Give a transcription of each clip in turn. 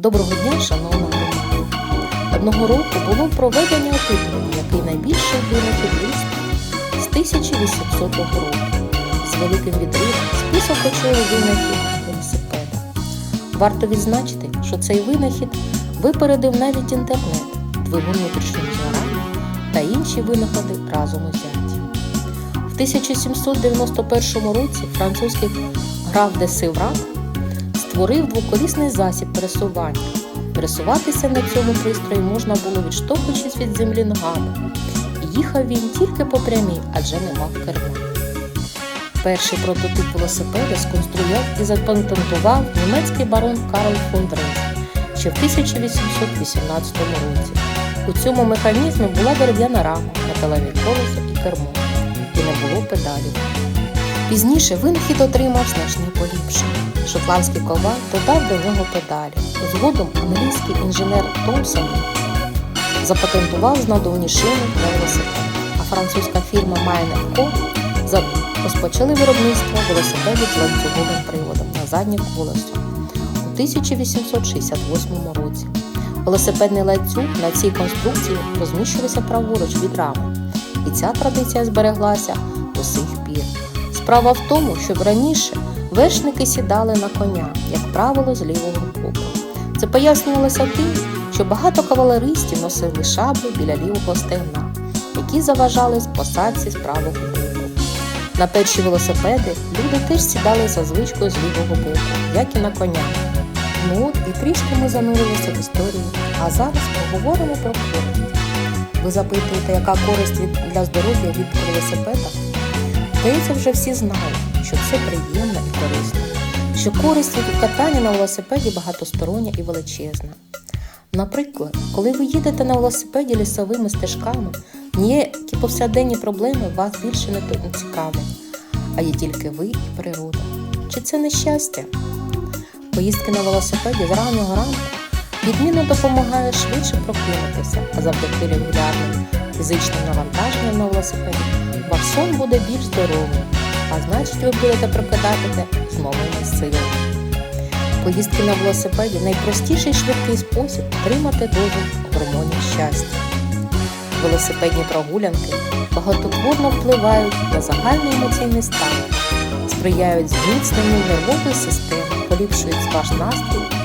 Доброго дня, шановна громада! Одного року було проведення опитування, який найбільший винахід людства з 1800 року. З великим відривом список очолив винахід велосипеда. Варто відзначити, що цей винахід випередив навіть інтернет, двигун внутрішнього згорання та інші винаходи разом узяті. В 1791 році французький граф де Севрак створив двоколісний засіб пересування. Пересуватися на цьому пристрої можна було відштовхуючись від землі ногами. Їхав він тільки по прямій, адже не мав керма. Перший прототип велосипеда сконструював і запатентував німецький барон Карл фон Дрейс ще в 1818 році. У цьому механізмі була дерев'яна рама, металеві колесо і кермо, і не було педалів. Пізніше винахід отримав значне поліпшення. Шотландський коваль додав до нього педалі. Згодом англійський інженер Томпсон запатентував знадовні шини для велосипеда, а французька фірма Майнер Ко розпочали виробництво велосипедів з ланцюговим приводом на заднє колесо у 1868 році. Велосипедний ланцюг на цій конструкції розміщувався праворуч від рами, і ця традиція збереглася до сих пір. Справа в тому, що раніше вершники сідали на коня, як правило, з лівого боку. Це пояснювалося тим, що багато кавалеристів носили шаблі біля лівого стегна, які заважали посадці з правого боку. На перші велосипеди люди теж сідали за звичкою з лівого боку, як і на коня. Ну от і трішки ми занурилися в історію, а зараз поговоримо про користь. Ви запитуєте, яка користь для здоров'я від велосипеда? Здається, вже всі знають, що це приємно і корисно, що користь від катання на велосипеді багатостороння і величезна. Наприклад, коли ви їдете на велосипеді лісовими стежками, ніякі повсякденні проблеми вас більше не цікавлять, а є тільки ви і природа. Чи це не щастя? Поїздки на велосипеді з раннього ранку відмінно допомагає швидше прокинутися, а завдяки регулярним фізичним навантаженням на велосипеді ваш сон буде більш здоровим, а значить ви будете прокидатися з новими силами. Поїздки на велосипеді найпростіший і швидкий спосіб отримати дозу гормонів щастя. Велосипедні прогулянки багатотворно впливають на загальний емоційний стан, сприяють зміцненню нервової системи, поліпшують ваш настрій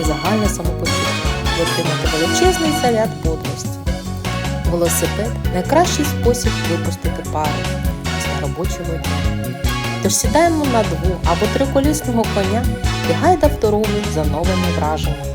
і загальне самопочуття, ви отримаєте величезний заряд бодрості. Велосипед найкращий спосіб випустити пару робочого дня. Тож сідаємо на дву або триколісного коня і гайда в дорогу за новими враженнями.